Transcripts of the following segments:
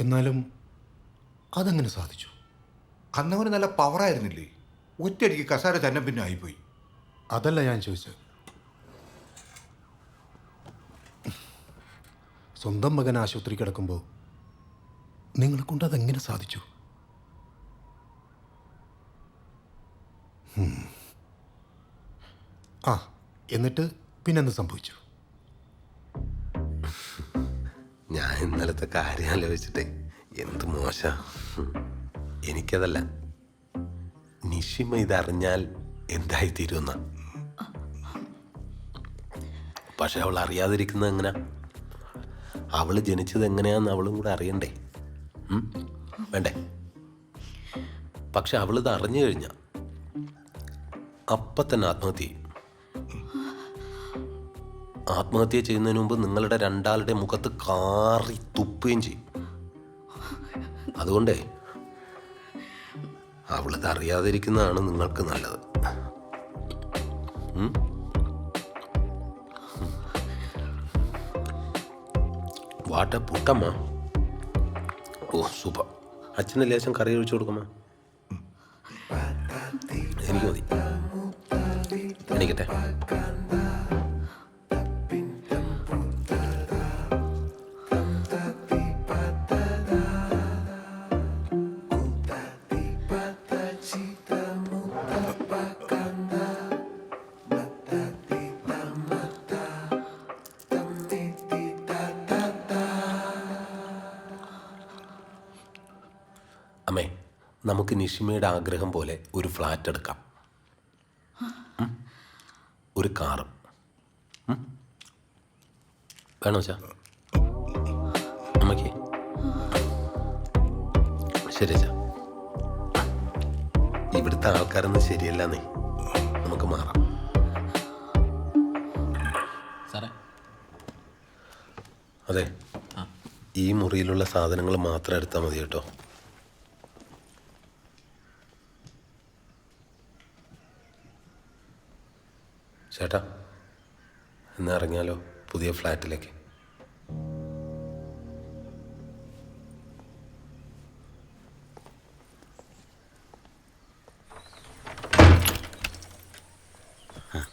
എന്നാലും അതങ്ങനെ സാധിച്ചു? അന്നവന് നല്ല പവറായിരുന്നില്ലേ ഒറ്റയടിക്ക് കസാര തന്നെ പിന്നെ ആയിപ്പോയി. അതല്ല ഞാൻ ചോദിച്ചത്. സ്വന്തം മകൻ ആശുപത്രി കിടക്കുമ്പോൾ നിങ്ങളെ കൊണ്ട് അതെങ്ങനെ സാധിച്ചു. ആ എന്നിട്ട് പിന്നെന്ത് സംഭവിച്ചു? ഞാൻ ഇന്നലത്തെ കാര്യം ആലോചിച്ചിട്ടേ. എന്ത് മോശ? എനിക്കതല്ല. നിഷിമ ഇതറിഞ്ഞാൽ എന്തായി തീരുന്ന പക്ഷെ അവൾ അറിയാതിരിക്കുന്നത് എങ്ങനെ? അവൾ ജനിച്ചത് എങ്ങനെയാന്ന് അവളും കൂടെ അറിയണ്ടേ? വേണ്ടേ? പക്ഷെ അവളിത് അറിഞ്ഞു കഴിഞ്ഞ അപ്പം തന്നെ ആത്മഹത്യ ചെയ്യും. ആത്മഹത്യ ചെയ്യുന്നതിന് മുമ്പ് നിങ്ങളുടെ രണ്ടാളുടെ മുഖത്ത് കാറി തുപ്പുകയും ചെയ്യും. അതുകൊണ്ടേ അവളിത് അറിയാതിരിക്കുന്നതാണ് നിങ്ങൾക്ക് നല്ലത്? വാട്ട പുട്ടമ്മ. ഓ സൂപ്പർ. അച്ഛന് ലേശം കറി ഒഴിച്ചു കൊടുക്കമ്മ എനിക്ക് മതി. എനിക്കട്ടെ. നമുക്ക് നിഷിമയുടെ ആഗ്രഹം പോലെ ഒരു ഫ്ലാറ്റ് എടുക്കാം. ഒരു കാറും? വേണോ ചാ അമ്മയ്ക്ക്. ശരി ചാ ഇവിടുത്തെ ആൾക്കാരൊന്നും ശരിയല്ലെന്നേ. നമുക്ക് മാറാം. സാറേ. അതെ. ഈ മുറിയിലുള്ള സാധനങ്ങൾ മാത്രം എടുത്താൽ മതി കേട്ടോ. ചേട്ടാ എന്നാ ഇറങ്ങിയാലോ പുതിയ ഫ്ലാറ്റിലേക്ക്?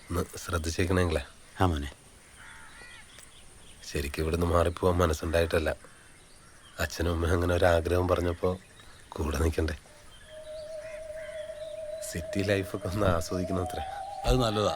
ഒന്ന് ശ്രദ്ധിച്ചേക്കണെങ്കിലേ? ആ മോനെ. ശരിക്കും ഇവിടുന്ന് മാറിപ്പോവാൻ മനസ്സുണ്ടായിട്ടല്ല. അച്ഛനും അമ്മയും അങ്ങനെ ഒരു ആഗ്രഹം പറഞ്ഞപ്പോൾ കൂടെ നിൽക്കണ്ടേ സിറ്റി ലൈഫൊക്കെ ഒന്ന് ആസ്വദിക്കുന്നത്രേ. അത് നല്ലതാ.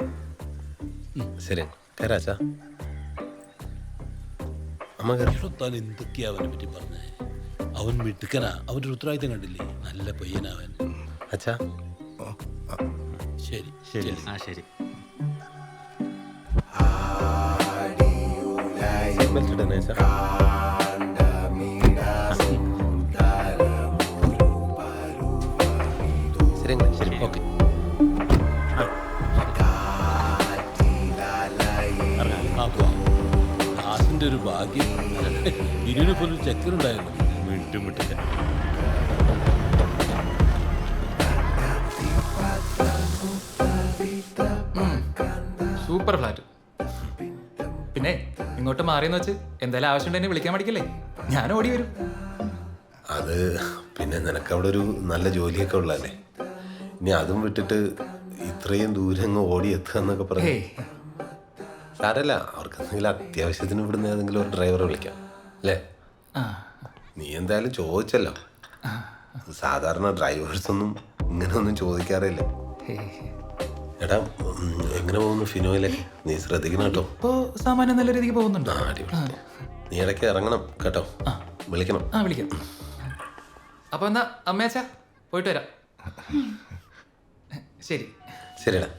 ശരി. കയറാച്ചാ അമ്മ കയറി എടോ, താൻ എന്തൊക്കെയാ അവനെ പറ്റി പറഞ്ഞേ? അവൻ മിടുക്കനാ. അവന്റെ ഒരു ഉത്തരവാദിത്തം കണ്ടില്ലേ? നല്ല പയ്യനവൻ അച്ഛാ. ശരി. ശരി. ആ ശരി. സീറ്റ് ബെൽറ്റ് ഇടണേ അച്ഛാ. ശരി അങ്ങളെ ശരി ഓക്കെ. ദാസിന്റെ ഒരു ഭാഗ്യം. ഇരുവിനെ പോലും ചക്കരുണ്ടായിരുന്നു മിണ്ടും മിട്ടില്ല സൂപ്പർ ഫ്ലാറ്റ്. പിന്നെ ഇങ്ങോട്ട് മാറിയെന്ന് വെച്ച് എന്തായാലും ആവശ്യമുണ്ടെങ്കിൽ വിളിക്കാൻ പഠിക്കില്ലേ ഞാൻ ഓടി വരും. അത് പിന്നെ നിനക്ക് അവിടെ ഒരു നല്ല ജോലിയൊക്കെ ഉള്ളതല്ലേ? ഇനി അതും വിട്ടിട്ട് ഇത്രയും ദൂരം ഓടി എത്തുക എന്നൊക്കെ പറഞ്ഞു സാരല്ല അവർക്ക് എന്തെങ്കിലും അത്യാവശ്യത്തിന് ഇവിടുന്ന് ഏതെങ്കിലും ഒരു ഡ്രൈവറെ വിളിക്കാം. അല്ലേ? നീ എന്തായാലും ചോദിച്ചല്ലോ. സാധാരണ ഡ്രൈവേഴ്സ് ഒന്നും ഇങ്ങനെ ഒന്നും ചോദിക്കാറില്ല എടാ എങ്ങനെ പോകുന്നു ഫിനോയിലേക്ക് നീ ശ്രദ്ധിക്കണം കേട്ടോ. സാമാന്യം നല്ല രീതിക്ക് പോകുന്നുണ്ട്? ആ അടിപൊളി. നീ ഇടയ്ക്ക് ഇറങ്ങണം കേട്ടോ. വിളിക്കണം. ആ വിളിക്കാം. അപ്പൊ എന്നാ അമ്മയച്ചാ പോയിട്ട് വരാം. ശരി ശരിടാ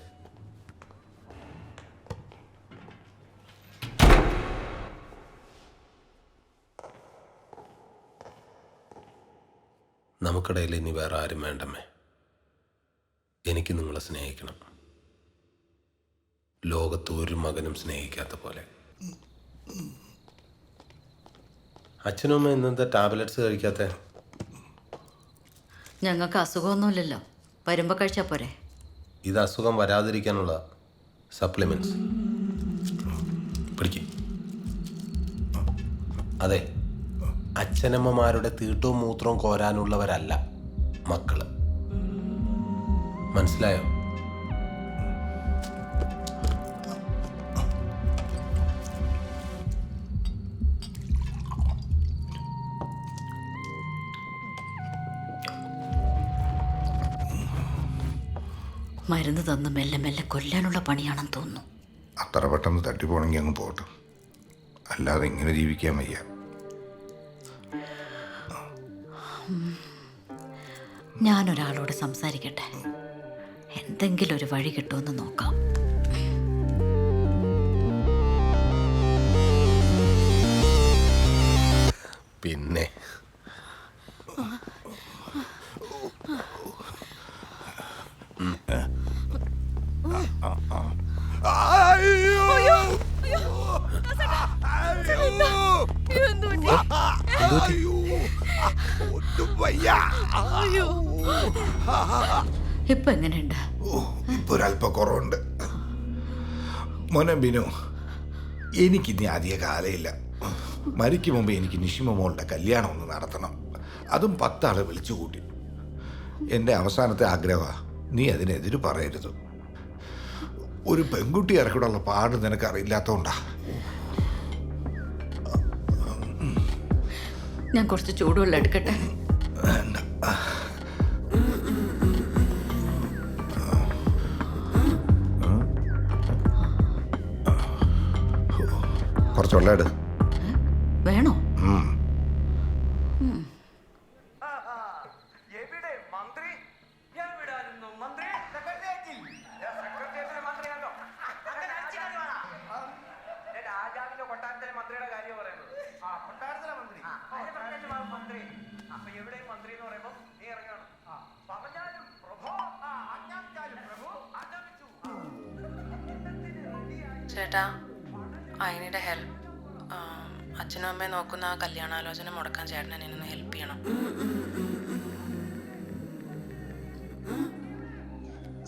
നമുക്കിടയിൽ ഇനി വേറെ ആരും വേണ്ടമ്മേ. എനിക്ക് നിങ്ങളെ സ്നേഹിക്കണം. ലോകത്ത് ഒരു മകനും സ്നേഹിക്കാത്ത പോലെ. അച്ഛനും അമ്മ ഇന്നത്തെ ടാബ്ലറ്റ്സ് കഴിക്കാത്ത? ഞങ്ങൾക്ക് അസുഖമൊന്നുമില്ലല്ലോ. വരുമ്പോൾ കഴിച്ചാൽ പോരെ. ഇത് അസുഖം വരാതിരിക്കാനുള്ള സപ്ലിമെന്റ്സ് പിടിക്കും. അതെ. അച്ഛനമ്മമാരുടെ തീട്ടവും മൂത്രവും കോരാനുള്ളവരല്ല മക്കൾ. മനസ്സിലായോ? മരുന്ന് തന്ന് മെല്ലെ മെല്ലെ കൊല്ലാനുള്ള പണിയാണെന്ന് തോന്നുന്നു. അത്ര പെട്ടെന്ന് തട്ടിപ്പോണെങ്കിൽ അങ്ങ് പോട്ടെ. അല്ലാതെ ഇങ്ങനെ ജീവിക്കാൻ വയ്യ. ഞാനൊരാളോട് സംസാരിക്കട്ടെ എന്തെങ്കിലും ഒരു വഴി കിട്ടുമെന്ന് നോക്കാം പിന്നെ ഇപ്പൊ എങ്ങനെയുണ്ട്? ഇപ്പൊ ഒരല്പ കുറവുണ്ട്. മോനെ ബിനു എനിക്കിനി അധിക കാലയില്ല. മരിക്കും മുമ്പ് എനിക്ക് നിഷിമ മോളുടെ കല്യാണം ഒന്ന് നടത്തണം. അതും പത്താളെ വിളിച്ചു കൂട്ടി. എന്റെ അവസാനത്തെ ആഗ്രഹമാണ് നീ അതിനെതിര് പറയരുത്. ഒരു പെൺകുട്ടി ഇറക്കിയുള്ള പാട് നിനക്ക് അറിയില്ലാത്തോണ്ടാ ഞാൻ കുറച്ച് ചൂടുവെള്ളം എടുക്കട്ടെ? കുറച്ച് വെള്ളം എടു വേണോ ചേട്ടാ ഐ നീഡ് അതിനിടെ ഹെൽപ്പ് അച്ഛനും അമ്മയും നോക്കുന്ന ആ കല്യാണാലോചന മുടക്കാൻ ചേട്ടൻ എന്നെ ഒന്ന് ഹെൽപ്പ് ചെയ്യണം.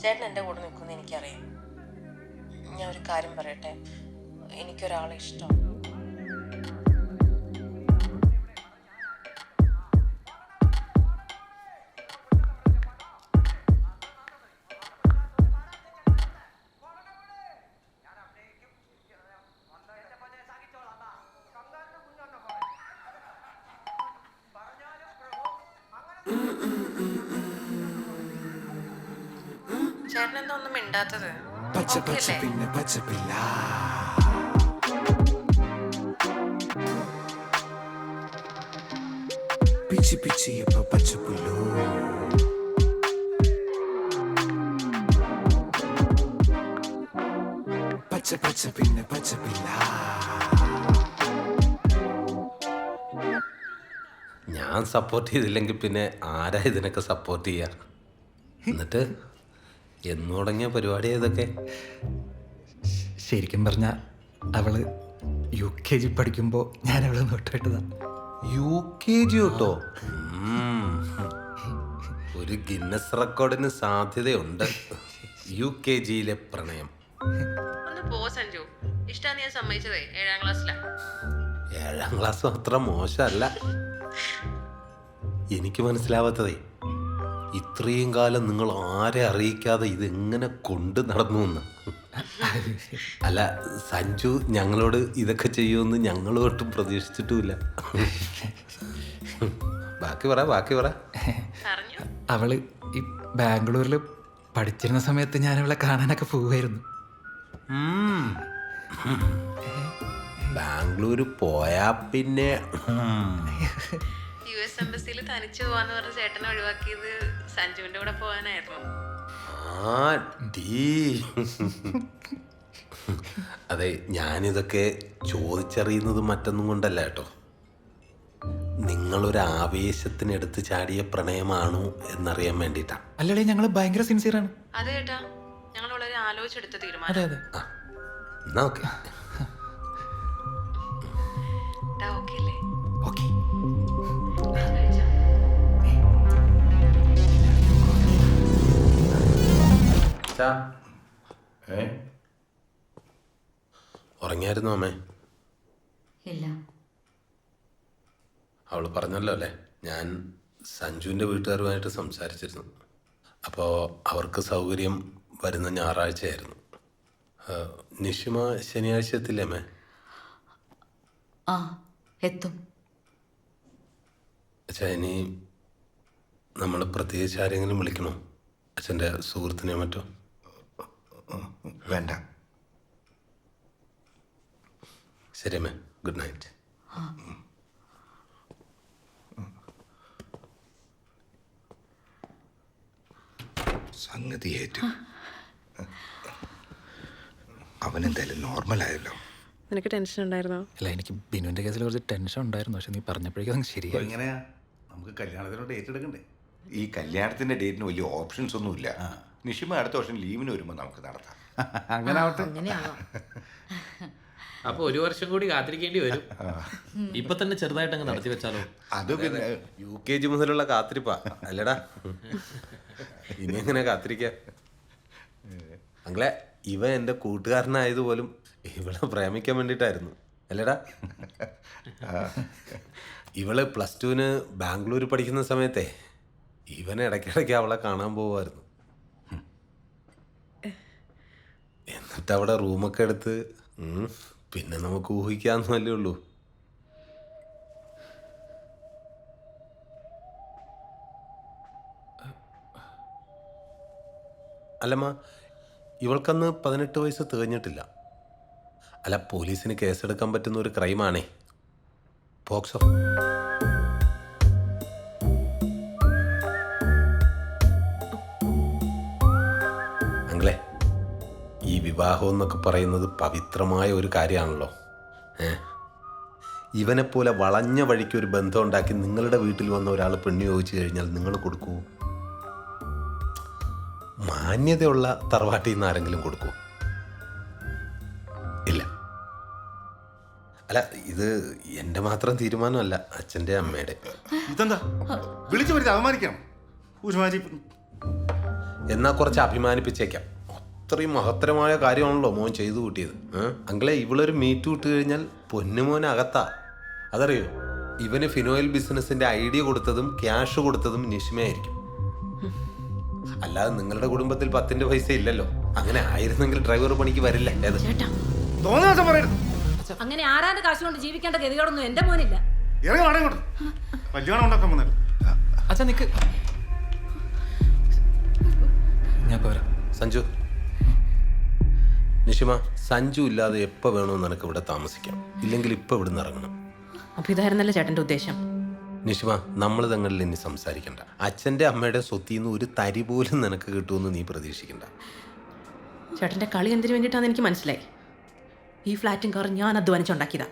ചേട്ടൻ എന്റെ കൂടെ നിൽക്കുമെന്ന് എനിക്കറിയാം. ഞാൻ ഒരു കാര്യം പറയട്ടെ? എനിക്കൊരാളെ ഇഷ്ടം. മിണ്ടാത്തത്? പച്ച പച്ച പിന്നെ പച്ച പച്ച പിന്നെ ഞാൻ സപ്പോർട്ട് ചെയ്തില്ലെങ്കിൽ പിന്നെ ആരാ ഇതിനൊക്കെ സപ്പോർട്ട് ചെയ്യാ? എന്നിട്ട് എന്ന് തുടങ്ങിയ പരിപാടി ഇതൊക്കെ ശരിക്കും പറഞ്ഞ അവൾ യു കെ ജി പഠിക്കുമ്പോൾ ഞാൻ അവളെ നോട്ടിട്ടതാ യു കെ ജി കേട്ടോ ഒരു ഗിന്നസ് റെക്കോർഡിന് സാധ്യതയുണ്ട്. യു കെ ജിയിലെ പ്രണയം. ഒന്ന് പോ സഞ്ജു. ഇഷ്ടാന്ന് ഞാൻ സമ്മതിച്ചതേ? ഏഴാം ക്ലാസ്സിലാ. ഏഴാം ക്ലാസ് അത്ര മോശമല്ല. എനിക്ക് മനസ്സിലാവാത്തതേ ഇത്രയും കാലം നിങ്ങൾ ആരെ അറിയിക്കാതെ ഇതെങ്ങനെ കൊണ്ട് നടന്നു എന്ന്? അല്ല സഞ്ജു ഞങ്ങളോട് ഇതൊക്കെ ചെയ്യുമെന്ന് ഞങ്ങൾ ഒട്ടും പ്രതീക്ഷിച്ചിട്ടുമില്ല. ബാക്കി പറ ബാക്കി പറ. പറഞ്ഞു. അവൾ ഈ ബാംഗ്ലൂരിൽ പഠിച്ചിരുന്ന സമയത്ത് ഞാൻ അവളെ കാണാനൊക്കെ പോവുമായിരുന്നു. ബാംഗ്ലൂർ പോയാ പിന്നെ. യു എസ് എംബസിയിൽ തനിച്ചു പോവാന്ന് പറഞ്ഞ ചേട്ടനെ ഒഴിവാക്കിയത് സഞ്ജുവിന്റെ കൂടെ പോവാനായിരുന്നു. ആ അതെ ഞാനിതൊക്കെ ചോദിച്ചറിയുന്നത് മറ്റൊന്നും കൊണ്ടല്ല കേട്ടോ. നിങ്ങളൊരു ആവേശത്തിനെടുത്ത് ചാടിയ പ്രണയമാണോ എന്നറിയാൻ വേണ്ടിട്ടാ അല്ലടേ ഞങ്ങൾ ഭയങ്കര സിൻസിയറാണ് അതെ ഏട്ടാ ഞങ്ങൾ വളരെ ആലോചിച്ചെടുത്ത അതെ തീരുമാനം അതെ എന്നാ ഓക്കെ ഓക്കെ. ഏ? ഉറങ്ങിയായിരുന്നു അമ്മേ? ഇല്ല. അവൾ പറഞ്ഞല്ലോ അല്ലേ? ഞാൻ സഞ്ജുവിന്റെ വീട്ടുകാരുമായിട്ട് സംസാരിച്ചിരുന്നു. അപ്പോൾ അവർക്ക് സൗകര്യം വരുന്ന ഞായറാഴ്ചയായിരുന്നു. ആയിരുന്നു നിഷിമ ശനിയാഴ്ച എത്തില്ലേ അമ്മേ? ആ എത്തും. അച്ഛാ ഇനി നമ്മൾ പ്രത്യേകിച്ച് ആരെങ്കിലും വിളിക്കണോ? അച്ഛന്റെ സുഹൃത്തിനെ മറ്റോ? വേണ്ട. ശരി അമ്മ. ഗുഡ് നൈറ്റ് സംഗതി ഏറ്റു. നോർമൽ ആയല്ലോ. നിനക്ക് ടെൻഷൻ ഉണ്ടായിരുന്നോ? അല്ല എനിക്ക് ബിനുവിന്റെ കേസിൽ കുറച്ച് ടെൻഷൻ ഉണ്ടായിരുന്നു. പക്ഷെ നീ പറഞ്ഞപ്പോഴേക്കും അതങ്ങ് ശരിയായി. എങ്ങനെയാ? നമുക്ക് കല്യാണത്തിനോട് ഏറ്റെടുക്കണ്ടേ? ഈ കല്യാണത്തിന്റെ ഡേറ്റിന് വലിയ ഓപ്ഷൻസ് ഒന്നുമില്ല. നിഷിമ അടുത്ത വർഷം ലീവിന് വരുമ്പോൾ നമുക്ക് നടത്താം. അങ്ങനെ ആവട്ടെ അങ്ങനെയാണോ? അപ്പൊ ഒരു വർഷം കൂടി കാത്തിരിക്കേണ്ടി വരും. ഇപ്പൊ തന്നെ ചെറുതായിട്ട് അങ്ങ് നടത്തി വെച്ചാലോ? അത് പിന്നെ യു കെ ജി മുതലുള്ള കാത്തിരിപ്പാ. അല്ലടാ. ഇനി എങ്ങനെ കാത്തിരിക്കാം? അങ്ങളെ ഇവ എന്റെ കൂട്ടുകാരനായതുപോലും ഇവളെ പ്രേമിക്കാൻ വേണ്ടിയിട്ടായിരുന്നു. അല്ലടാ. ഇവൾ പ്ലസ് ടുവിന് ബാംഗ്ലൂർ പഠിക്കുന്ന സമയത്തെ ഇവനെ ഇടയ്ക്കിടയ്ക്ക് അവളെ കാണാൻ പോവായിരുന്നു. എന്നിട്ട് അവിടെ റൂമൊക്കെ എടുത്ത് പിന്നെ നമുക്ക് ഊഹിക്കാന്നല്ലേ ഉള്ളൂ. അല്ലമ്മ ഇവൾക്കന്ന് പതിനെട്ട് വയസ്സ് തികഞ്ഞിട്ടില്ല. അല്ല പോലീസിന് കേസെടുക്കാൻ പറ്റുന്ന ഒരു ക്രൈമാണേ. പോക്സോ വിവാഹം എന്നൊക്കെ പറയുന്നത് പവിത്രമായ ഒരു കാര്യമാണല്ലോ. ഏ? ഇവനെപ്പോലെ വളഞ്ഞ വഴിക്ക് ഒരു ബന്ധം ഉണ്ടാക്കി നിങ്ങളുടെ വീട്ടിൽ വന്ന ഒരാൾ പെണ്ണു ചോദിച്ചു കഴിഞ്ഞാൽ നിങ്ങൾ കൊടുക്കൂ? മാന്യതയുള്ള തറവാട്ടിൽ നിന്ന് ആരെങ്കിലും കൊടുക്കൂ? ഇല്ല. അല്ല ഇത് എന്റെ മാത്രം തീരുമാനമല്ല അച്ഛന്റെ അമ്മയുടെ. ഇതെന്താ? വിളിച്ചു വരുത്തി എന്നാ കുറച്ച് അഭിമാനിപ്പിച്ചേക്കാം. അത്രയും മഹത്തരമായ കാര്യമാണല്ലോ മോൻ ചെയ്തു കൂട്ടിയത്? അങ്കിളെ ഇവളൊരു മീറ്റ് വിട്ട് കഴിഞ്ഞാൽ പൊന്നുമോൻ അകത്താ. അതറിയോ? ഇവന് ഫിനോയിൽ ബിസിനസിന്റെ ഐഡിയ കൊടുത്തതും ക്യാഷ് കൊടുത്തതും നിഷ്മയായിരിക്കും അല്ലാതെ നിങ്ങളുടെ കുടുംബത്തിൽ പത്തിന്റെ പൈസ ഇല്ലല്ലോ. അങ്ങനെ ആയിരുന്നെങ്കിൽ ഡ്രൈവർ പണിക്ക് വരില്ല. ഏത്? അങ്ങനെ ആരാന്റെ കാശ് കൊണ്ട് ജീവിക്കേണ്ട ഗതികളൊന്നും എന്റെ മോനില്ല. അച്ഛാ നിക്ക്. ഞാൻ പോരാ വരാം. സഞ്ജു. നിഷിമ സഞ്ജു ഇല്ലാതെ എപ്പോൾ വേണമെന്ന് നിനക്ക് ഇവിടെ താമസിക്കാം. ഇല്ലെങ്കിൽ ഇപ്പോൾ ഇവിടുന്ന് ഇറങ്ങണം. അപ്പൊ ഇതായിരുന്നല്ലോ ചേട്ടന്റെ ഉദ്ദേശം? നിഷിമ നമ്മൾ തങ്ങളിൽ ഇനി സംസാരിക്കണ്ട. അച്ഛന്റെ അമ്മയുടെ സ്വത്തിൽ നിന്ന് ഒരു തരി പോലും നിനക്ക് കിട്ടുമെന്ന് നീ പ്രതീക്ഷിക്കണ്ട. ചേട്ടന്റെ കളി എന്തിനു വേണ്ടിയിട്ടാന്ന് എനിക്ക് മനസ്സിലായി. ഈ ഫ്ലാറ്റും കാറും ഞാൻ അധ്വാനിച്ചുണ്ടാക്കിയതാ.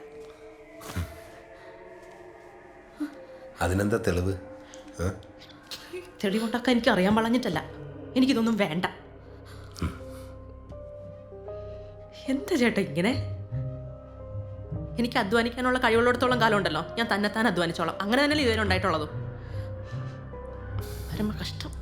അതിനെന്താ തെളിവ്? തെളിവുണ്ടാക്കാൻ എനിക്ക് അറിയാൻ വളഞ്ഞിട്ടല്ല. എനിക്കിതൊന്നും വേണ്ട. എന്താ ചേട്ടാ ഇങ്ങനെ? എനിക്ക് അധ്വാനിക്കാനുള്ള കഴിവുള്ളിടത്തോളം കാലം ഉണ്ടല്ലോ ഞാൻ തന്നെത്താൻ അധ്വാനിച്ചോളാം. അങ്ങനെ തന്നെയല്ലേ ഇതുവരെ ഉണ്ടായിട്ടുള്ളതും? കഷ്ടം.